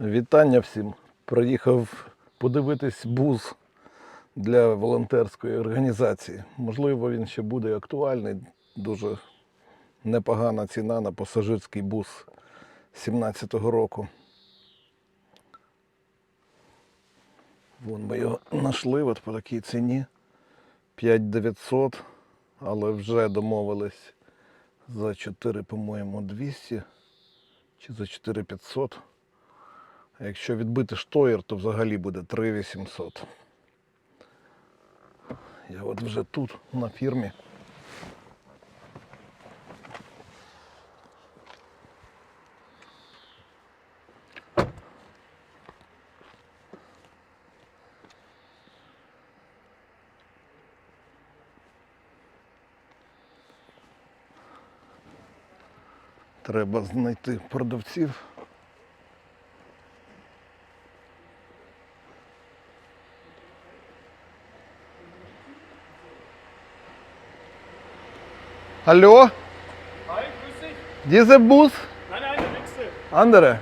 Вітання всім. Приїхав подивитись буз для волонтерської організації. Можливо, він ще буде актуальний. Дуже непогана ціна на пасажирський бус 17-го року. Вон ми його знайшли от по такій ціні 5900, але вже домовились за 4, по-моєму, 200 чи за 4500. А якщо відбити штоєр, то взагалі буде 3800. Я от вже тут, на фірмі. Треба знайти продавців. Hallo? Hi, grüß dich. Dieser Bus? Nein, nein, der nächste. Andere?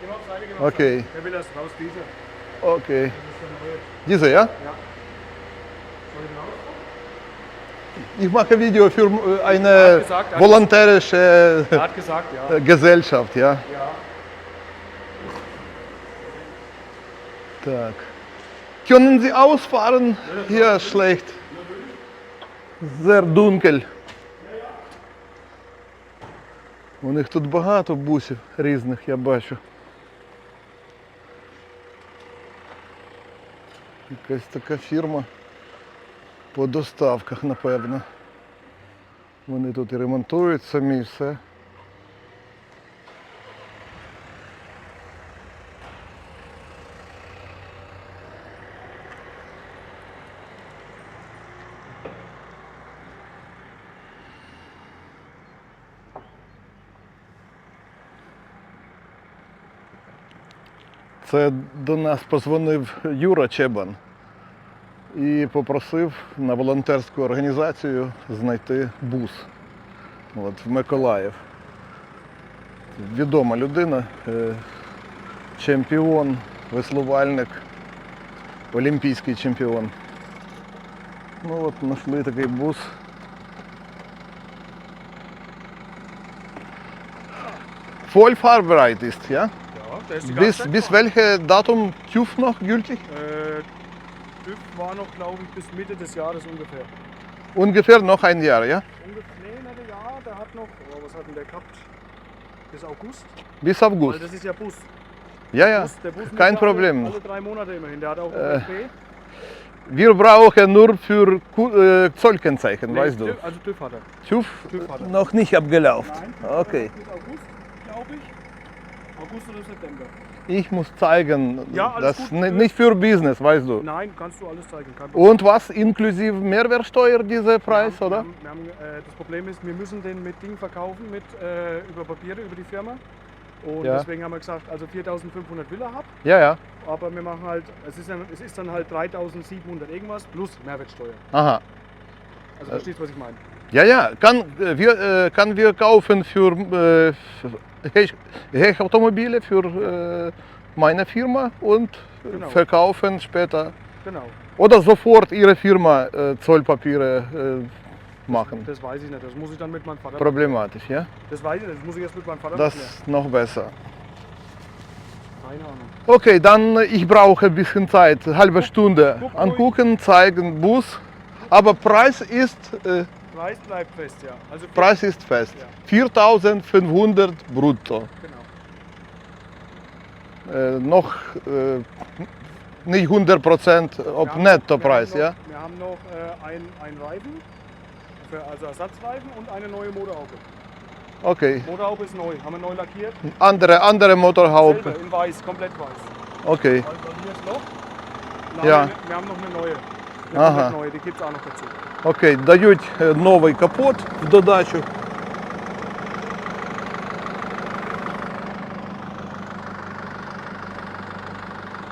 Geh mal auf Seite, Okay. Der will erst raus, dieser. Okay. Das ist der neue. Dieser, ja? Ja. Ich mache ein Video für äh, eine gesagt, volontärische gesagt, ja. Äh, Gesellschaft, ja? Ja. Tak. Können Sie ausfahren? Hier schlecht. Sehr dunkel. У них тут багато бусів різних, я бачу. Якась така фірма по доставках, напевно. Вони тут і ремонтують самі і все. Це до нас позвонив Юра Чебан і попросив на волонтерську організацію знайти бус от, в Миколаїв. Відома людина, е, чемпіон, веслувальник, олімпійський чемпіон. Ну от знайшли такий бус. Voll fahrbereit ist, ja? Ja, der ist die Bis, bis noch. welche Datum TÜV noch gültig? Äh, TÜV war noch, glaube ich, bis Mitte des Jahres ungefähr. Ungefähr noch ein Jahr, ja? Ungefähr, ein Jahr, der hat noch, oh, was hat denn der gehabt? Bis August? Bis Weil August. das ist ja Bus. Ja, ja, Bus der Bus kein ja Problem. Alle, alle drei Monate immerhin. Der hat auch Äh. Wir brauchen nur für äh, Zollkennzeichen, Nee, weißt du? TÜV, also TÜV hat er. TÜV? TÜV hat er. Noch nicht abgelaufen. Nein, Okay. bis August, glaube ich. August oder September. Ich muss zeigen, Ja, das gut. ni- nicht für Business, weißt du? Nein, kannst du alles zeigen. Und was inklusive Mehrwertsteuer dieser Preis, wir haben, oder? Wir haben, wir haben, äh, das Problem ist, wir müssen den mit Ding verkaufen, mit, äh, über Papiere, über die Firma. Und Ja. deswegen haben wir gesagt, also 4500 will er haben, Ja, ja. aber wir machen halt, es ist, dann, es ist dann halt 3700 irgendwas plus Mehrwertsteuer. Aha. Also verstehst du, was ich meine? Ja, ja, kann, äh, wir, äh, kann wir kaufen für äh, Hech- Hech-Automobile für äh, meine Firma und Genau. verkaufen später. Genau. Oder sofort Ihre Firma äh, Zollpapiere äh, machen. Das weiß ich nicht, das muss ich dann mit meinem Vater Problematisch, ja? Das weiß ich nicht, das muss ich jetzt mit meinem Vater Das klären. ist noch besser. Keine Ahnung. Okay, dann ich brauche ein bisschen Zeit, halbe Stunde. Angucken, zeigen, Bus. Aber Preis ist, äh, Preis bleibt fest, ja. Also Preis ist fest. Ja. 4500 brutto. Genau. Äh, noch äh, nicht 100 Prozent Wir ob Nettopreis, wir ja? haben noch, Wir haben noch äh, ein, ein Reifen, für, also Ersatzreifen und eine neue Motorhaube. Okay. Motorhaube ist neu, haben wir neu lackiert. Andere, andere Motorhaube. Selbe, in weiß, komplett weiß. Okay. Also hier ist Loch. Dann Ja. Wir, wir haben noch eine neue. Eine Aha. komplett neue, die gibt es auch noch dazu. Окей, дають е, новий капот в додачу.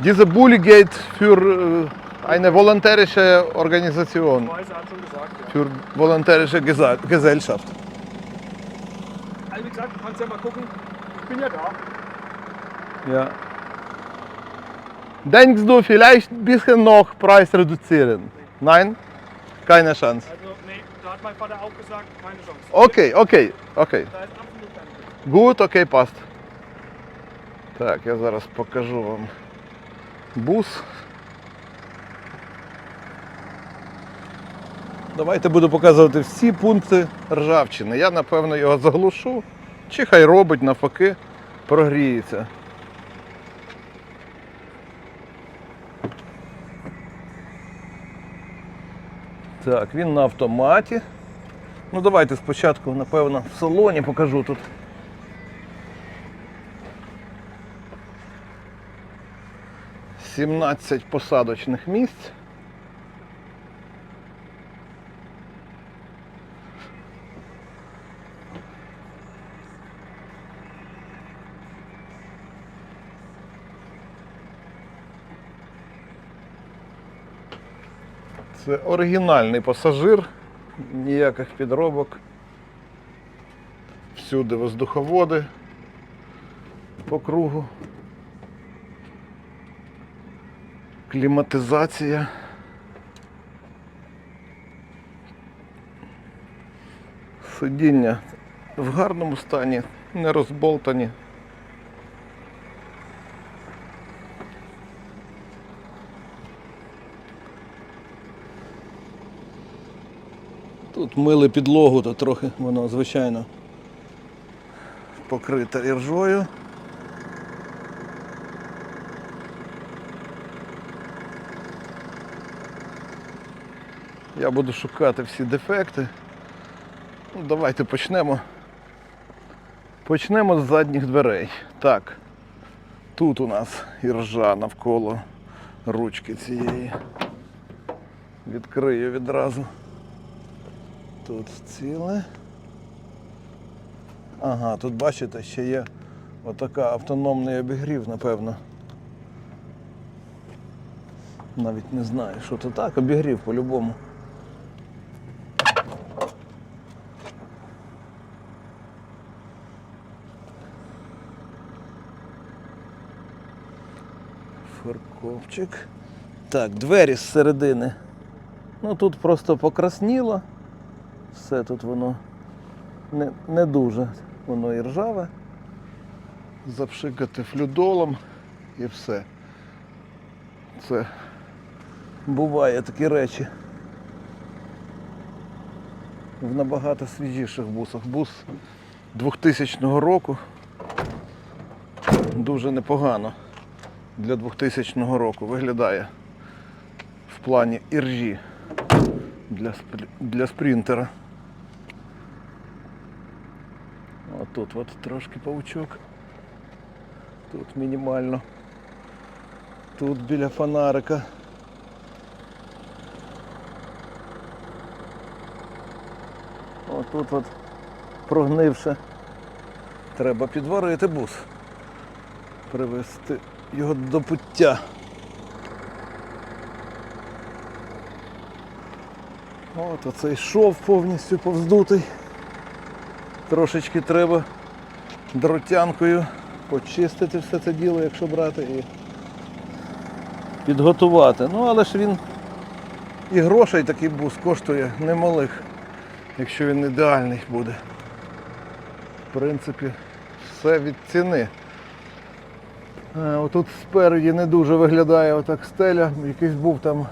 Diese Bulli geht für äh, eine volontärische Organisation, er für volontärische Gesellschaft. Also wie gesagt, du kannst ja mal gucken. Ich bin ja da. Ja. Denkst du vielleicht ein bisschen noch Preis reduzieren? Nein? Keine Chance. Also, nee, da hat mein Vater auch gesagt, keine Chance. Окей, окей, окей. Da ist absolut keine Chance. Гуд, окей, паст. Так, я зараз покажу вам бус. Давайте буду показувати всі пункти ржавчини. Я напевно його заглушу. Чи хай робить навпаки, прогріється. Так, він на автоматі. Ну давайте спочатку, напевно, в салоні покажу тут. Сімнадцять посадочних місць. Це оригінальний пасажир, ніяких підробок. Всюди воздуховоди по кругу. Кліматизація. Сидіння в гарному стані, не розболтані. Тут мили підлогу, то трохи воно, звичайно, покрите іржою. Я буду шукати всі дефекти. Ну, давайте почнемо. Почнемо з задніх дверей. Так. Тут у нас іржа навколо ручки цієї. Відкрию відразу. Тут ціле. Ага, тут бачите, ще є отака автономний обігрів, напевно. Навіть не знаю, що це так, обігрів по-любому. Фарковчик. Так, двері з середини. Ну тут просто покрасніло. Все тут воно не, не дуже. Воно і ржаве. Запшикати флюдолом і все. Це буває такі речі. В набагато свіжіших бусах. Бус 2000 року. Дуже непогано для 2000 року виглядає в плані іржі для, для спринтера. От тут от трошки паучок. Тут мінімально. Тут біля фонарика. Отут от прогнивше. Треба підварити бус. Привести його до пуття. От оцей шов повністю повздутий. Трошечки треба дротянкою почистити все це діло, якщо брати, і підготувати. Ну, але ж він і грошей такий бус коштує немалих, якщо він ідеальний буде. В принципі, все від ціни. Е, Отут спереді не дуже виглядає отак стеля, якийсь був там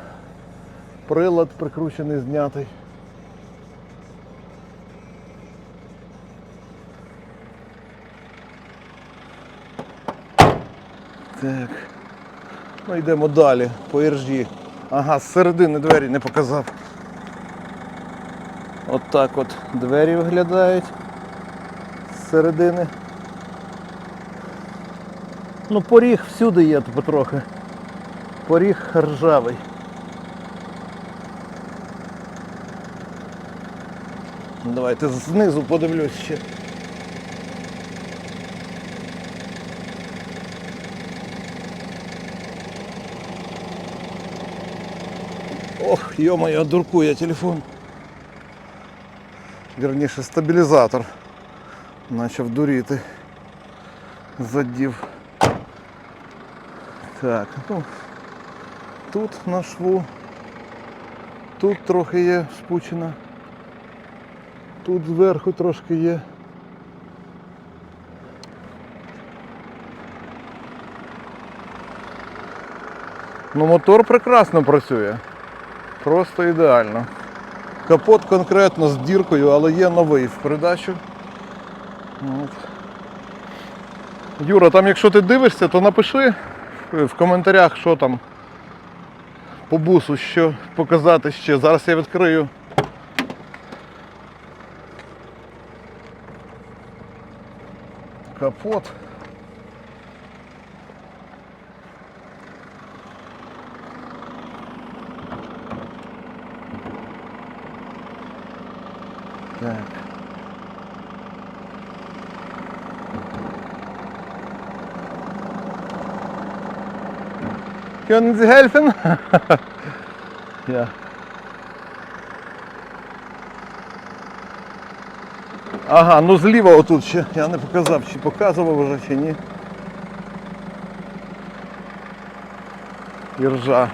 прилад прикручений, знятий. Так. Ну йдемо далі по іржі. Ага, з середини двері не показав. От так от двері виглядають з середини. Ну, поріг всюди є потрохи. Поріг ржавий. Давайте знизу подивлюсь ще. Ох, ё-моё, дуркує телефон. Вірніше, стабілізатор. Почав дуріти. Задів. Так, ну, тут на шву. Тут трохи є спучена. Тут зверху трошки є. Ну, мотор прекрасно працює. Просто ідеально. Капот конкретно з діркою, але є новий в придачу. От. Юра, там якщо ти дивишся, то напиши в коментарях, що там по бусу, що показати ще. Зараз я відкрию. Капот. Können Sie helfen? ja. Ага, ну зліва отут ще. Я не показав, чи показував вже, чи ні. Іржа.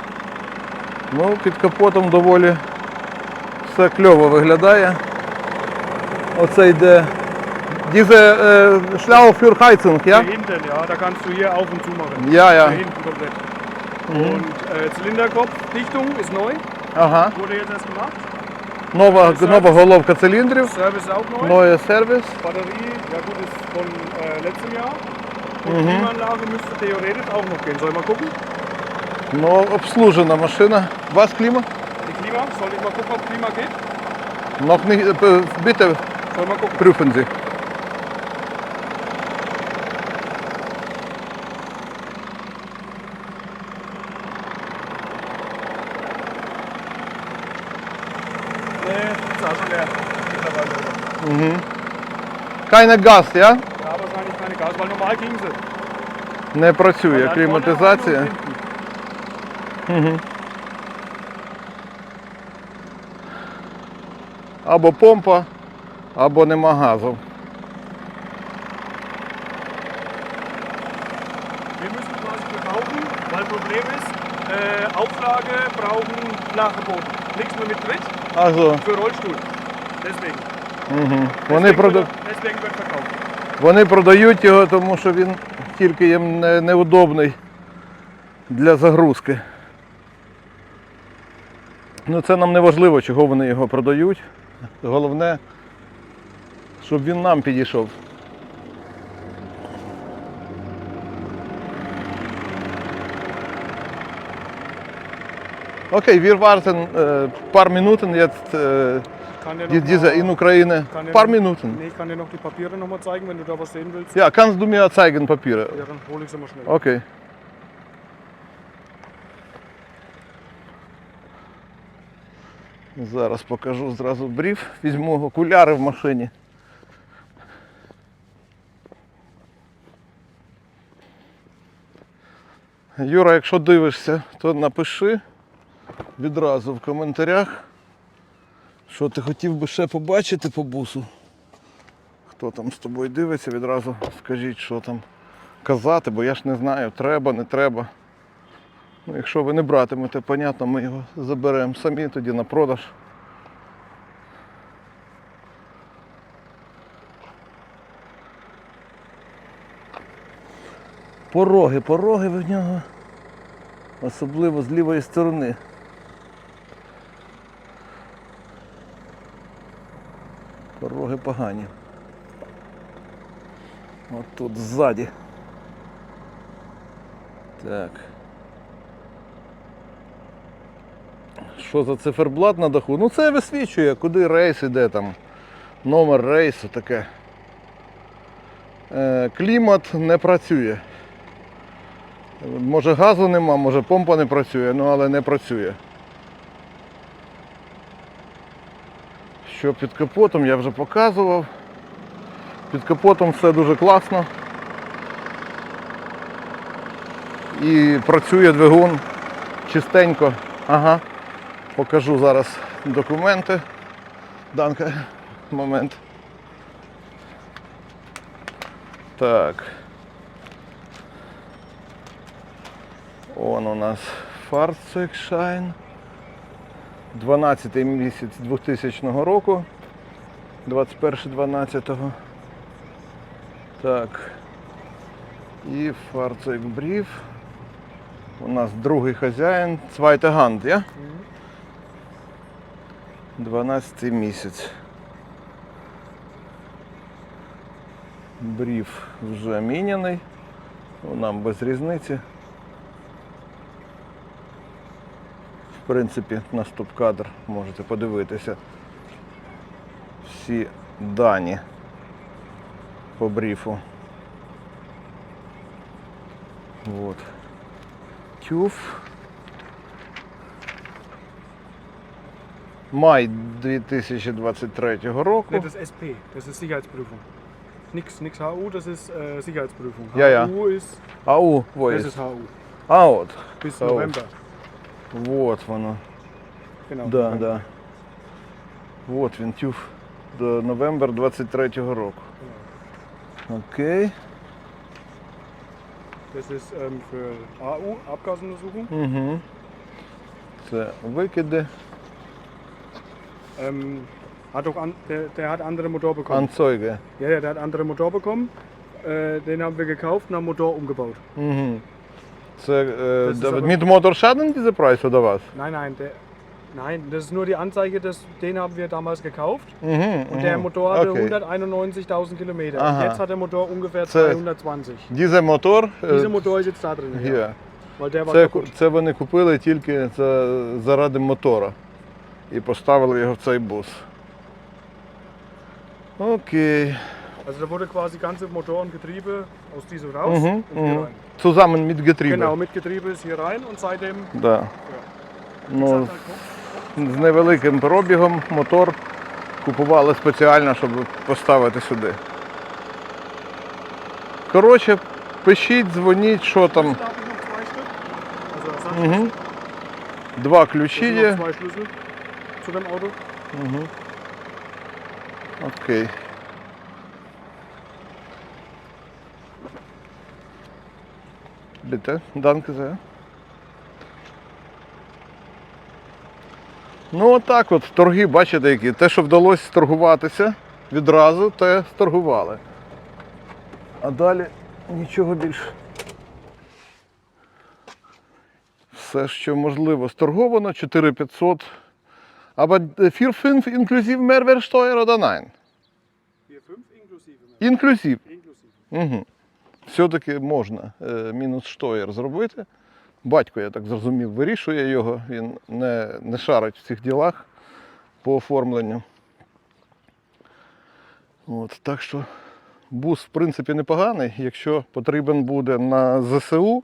Ну, під капотом доволі все кльово виглядає. Оце йде. Diese äh, Schlauch für Heizung, ja? Hinten, ja, da kannst du hier auf und zu machen. Ja, ja. Hier hinten komplett. Und äh, Zylinderkopfdichtung ist neu, Ага. wurde jetzt erst gemacht. Нова, нова головка циліндрів, Service ist auch neu. новий сервіс. Batterie, ja gut, ist von äh, letztem Jahr. Und Klimaanlage müsste theoretisch auch noch gehen. Soll ich mal gucken? Ну, обслужена машина. Вас кліма? Die Klima, soll ich mal gucken, ob Klima geht? Noch nicht, äh, bitte Soll mal gucken. prüfen Sie. Nee, ist auch schon leer. Mittlerweile. Keine Газ, ja? Ja, wahrscheinlich keine Gas, weil normal ging sie. Не працює vorne кліматизація. und hinten. Або помпа, або нема газу. Wir müssen quasi verkaufen, weil Problem ist, äh, Auflage brauchen flache Boden. Nichts mehr mit Tritt Also, für Rollstuhl. Deswegen. Вони, прода... вони продають його, тому що він тільки їм неудобний для загрузки. Ну це нам не важливо, чого вони його продають. Головне, щоб він нам підійшов. Окей, wir warten äh, paar Minuten jetzt äh, noch die- diese mal- in Ukraine. dir Paar Minuten. Nee, ich kann dir noch die Papiere noch mal zeigen, wenn du da was sehen willst. Ja, kannst du mir zeigen Papiere? Ja, dann hole ich sie mal schnell. Окей. Зараз покажу зразу бриф. Візьму окуляри в машині. Юра, якщо дивишся, то напиши відразу в коментарях, що ти хотів би ще побачити по бусу. Хто там з тобою дивиться, відразу скажіть, що там казати, бо я ж не знаю, треба, не треба. Ну, якщо ви не братимете, понятно, ми його заберемо самі тоді на продаж. Пороги, пороги в нього. Особливо з лівої сторони. Пороги погані. От тут ззаді. Так. Що за циферблат на даху? Ну це висвічує, куди рейс іде там. Номер рейсу таке. Е, клімат не працює. Може газу нема, може помпа не працює, ну але не працює. Що під капотом я вже показував. Під капотом все дуже класно. І працює двигун чистенько. Ага. Покажу зараз документи. Данка, момент. Так. Он у нас Fahrzeugschein. 12 місяць 2000 року. 21.12. Так. І Fahrzeugbrief. У нас другий хазяїн. Zweite Hand, я? 12 місяць. Бріф вже міняний. Нам без різниці. Принципі, на стоп-кадр можете подивитися всі дані по бріфу. Вот. Тюф. Май 2023 року. Nee, das ist SP, das ist Sicherheitsprüfung. Nix, nix HU, das ist äh, Sicherheitsprüfung. Ja, ja. HU ist, Ау, das voice. ist HU. От. Bis HU. November. Вот воно. Genau. Да, да. Вот він тюф до новембр 23-го року. Окей. Das ist ähm, für AU, Abgasuntersuchung. Угу. Це викиди. Ähm, hat auch an, der, der hat andere Motor bekommen. Анцойге. Ja, ja, der hat andere Motor bekommen. Äh, den haben wir gekauft und haben Motor umgebaut. Угу. Це е, Das ist aber- mit Motorschaden diese Preise oder was? Nein, nein, der, nein, das ist nur die Anzeige, das, den haben wir damals gekauft. Угу. Und der Motor hatte okay. 191.000 Kilometer. Aha. Jetzt hat der Motor ungefähr Це- 220. Dieser Motor е, Dieser Motor ist jetzt da drin. Ja. Weil der war Це, kaputt. це вони купили тільки за, заради мотора і поставили його в цей бус. Окей. Also da wurde quasi ganze Motor und Getriebe aus diesem raus Mhm, und hier mhm. rein. Zusammen mit Getriebe. Genau, mit Getriebe ist hier rein und seitdem Да. Ну, з невеликим пробігом мотор купували спеціально, щоб поставити сюди. Коротше, пишіть, дзвоніть, що там. Da habe ich noch zwei Stück. Also Ersatzschlüssel. Угу. Два Das ключі sind є. noch zwei Schlüssel zu dem Auto. Угу. Окей. Bitte, danke sehr. Ну, отак от, торги, бачите, які. Те, що вдалося торгуватися відразу, те сторгували. А далі нічого більше. Все, що можливо, сторговано 4500 Aber 4,5 inklusive Mehrwertsteuer oder nein? Hier fünf inklusive. Інклюзив. Inklusive. Угу. Все-таки можна е, мінус штоєр зробити. Батько, я так зрозумів, вирішує його, він не, не шарить в цих ділах по оформленню. От, так що бус, в принципі, непоганий. Якщо потрібен буде на ЗСУ,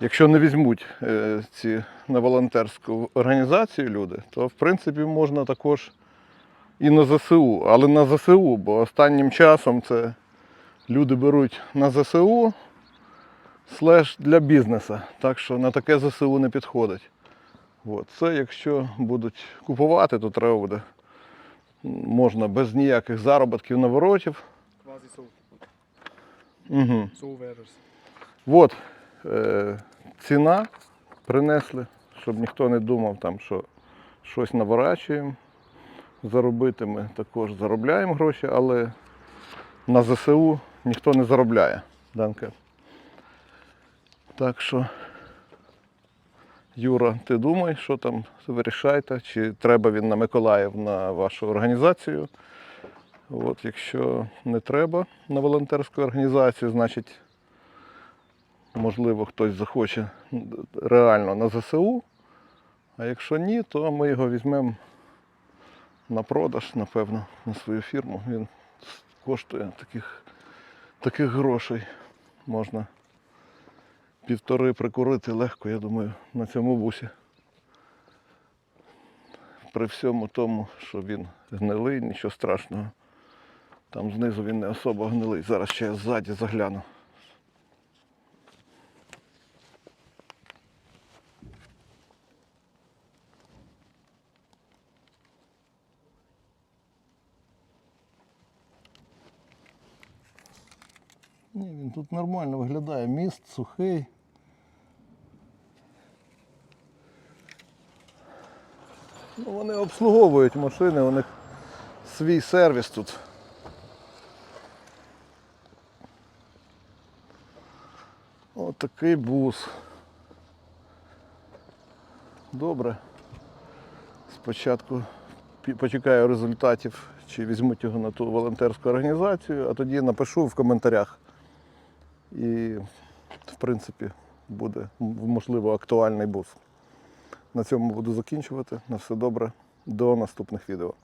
якщо не візьмуть е, ці на волонтерську організацію люди, то в принципі можна також і на ЗСУ, але на ЗСУ, бо останнім часом це люди беруть на ЗСУ слеш для бізнесу. Так що на таке ЗСУ не підходить. От. Це якщо будуть купувати, то треба буде. Можна без ніяких заробітків наворотів. Угу. От е, ціна принесли, щоб ніхто не думав, там, що щось наворачуємо. Заробити ми також заробляємо гроші, але на ЗСУ ніхто не заробляє. Данка. Так що, Юра, ти думай, що там вирішайте, чи треба він на Миколаїв на вашу організацію. От, якщо не треба на волонтерську організацію, значить можливо, хтось захоче реально на ЗСУ. А якщо ні, то ми його візьмемо на продаж, напевно, на свою фірму. Він коштує таких, таких грошей. Можна півтори прикурити легко, я думаю, на цьому бусі. При всьому тому, що він гнилий, нічого страшного. Там знизу він не особо гнилий. Зараз ще я ззаді загляну. Тут нормально виглядає міст, сухий. Ну, Вони обслуговують машини, у них свій сервіс тут. Отакий бус. Добре. Спочатку почекаю результатів, чи візьмуть його на ту волонтерську організацію, а тоді напишу в коментарях. І, в принципі, буде можливо актуальний бус. На цьому буду закінчувати. На все добре. До наступних відео.